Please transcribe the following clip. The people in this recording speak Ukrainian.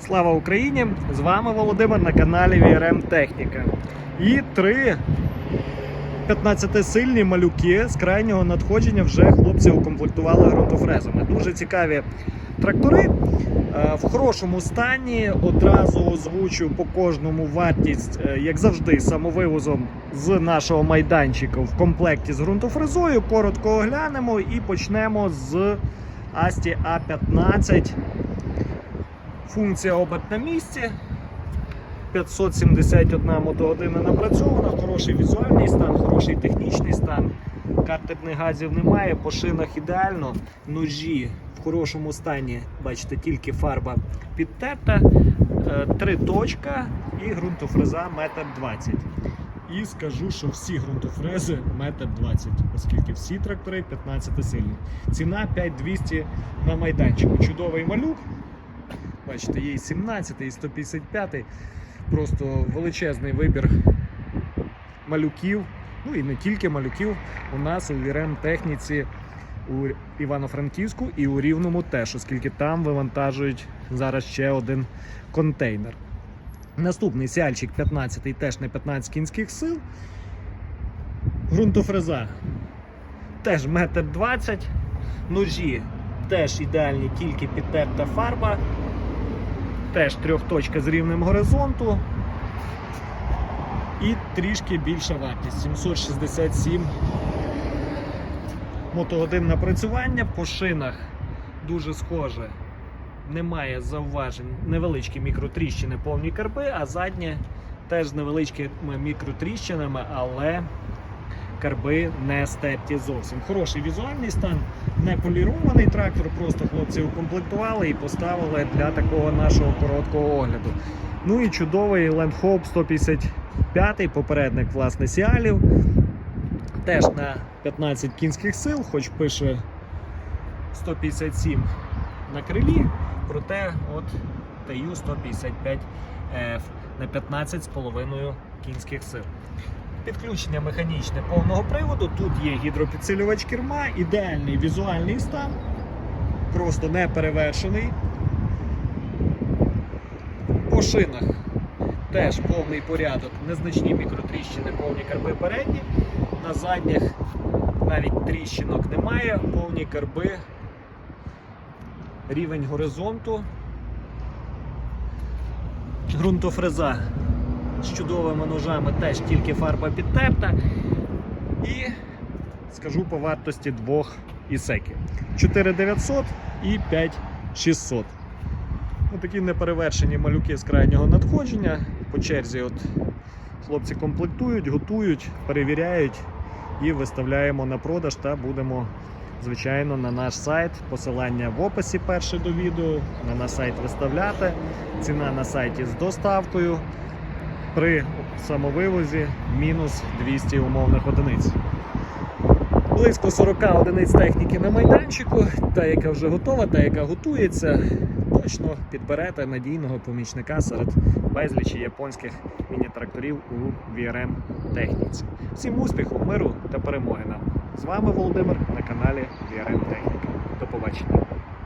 Слава Україні! З вами Володимир на каналі VRM Техніка. І три 15-сильні малюки з крайнього надходження вже хлопці укомплектували ґрунтофрезами. Дуже цікаві трактори. Е, В хорошому стані одразу озвучу по кожному вартість, е, як завжди, самовивозом з нашого майданчика в комплекті з ґрунтофрезою. Коротко оглянемо і почнемо з Асті А15. Функція оберт на місці. 571 мотогодина напрацьована, хороший візуальний стан, хороший технічний стан. Картерних газів немає, по шинах ідеально, ножі в хорошому стані, бачите, тільки фарба підтерта, Е, три точка і ґрунтофреза 1,20 м. І скажу, що всі ґрунтофрези 1,20 м, оскільки всі трактори 15 сильні. Ціна 5200 на майданчику. Чудовий малюк. Бачите, є і 17, і 155. Просто величезний вибір малюків. Ну і не тільки малюків. У нас у VRM техніці у Івано-Франківську і у Рівному теж, оскільки там вивантажують зараз ще один контейнер. Наступний сяльчик 15 теж не 15 кінських сил. Грунтофреза теж 1,20 м. Ножі теж ідеальні, тільки підтерта фарба. Теж трьохточка з рівнем горизонту. І трішки більша вартість 767 мотогодин напрацювання по шинах дуже схоже. Немає зауважень, невеличкі мікротріщини, повні карби, а заднє теж з невеличкими мікротріщинами, але карби не стерті зовсім. Хороший візуальний стан, не полірований трактор, просто хлопці укомплектували і поставили для такого нашого короткого огляду. Ну і чудовий Land Hope 155 попередник власне Сіалів. Теж на 15 кінських сил, хоч пише 157 на крилі, проте от TU 155 F на 15,5 кінських сил. Підключення механічне повного приводу. Тут є гідропідсилювач керма, ідеальний візуальний стан, просто не перевершений. По шинах теж повний порядок, незначні мікротріщини, повні карби передні. На задніх навіть тріщинок немає, повні карби, рівень горизонту. Грунтофреза з чудовими ножами теж тільки фарба підтерта. І скажу по вартості двох ісеки. 4900 і 5600. Такі неперевершені малюки з крайнього надходження. По черзі от хлопці комплектують, готують, перевіряють і виставляємо на продаж та будемо, звичайно, на наш сайт. Посилання в описі перше до відео. На наш сайт виставляти. Ціна на сайті з доставкою. При самовивозі мінус 200 умовних одиниць. Близько 40 одиниць техніки на майданчику, та, яка вже готова, та, яка готується, точно підберете надійного помічника серед безлічі японських міні-тракторів у VRM техніці. Всім успіху, миру та перемоги нам! З вами Володимир на каналі VRM Техніка. До побачення.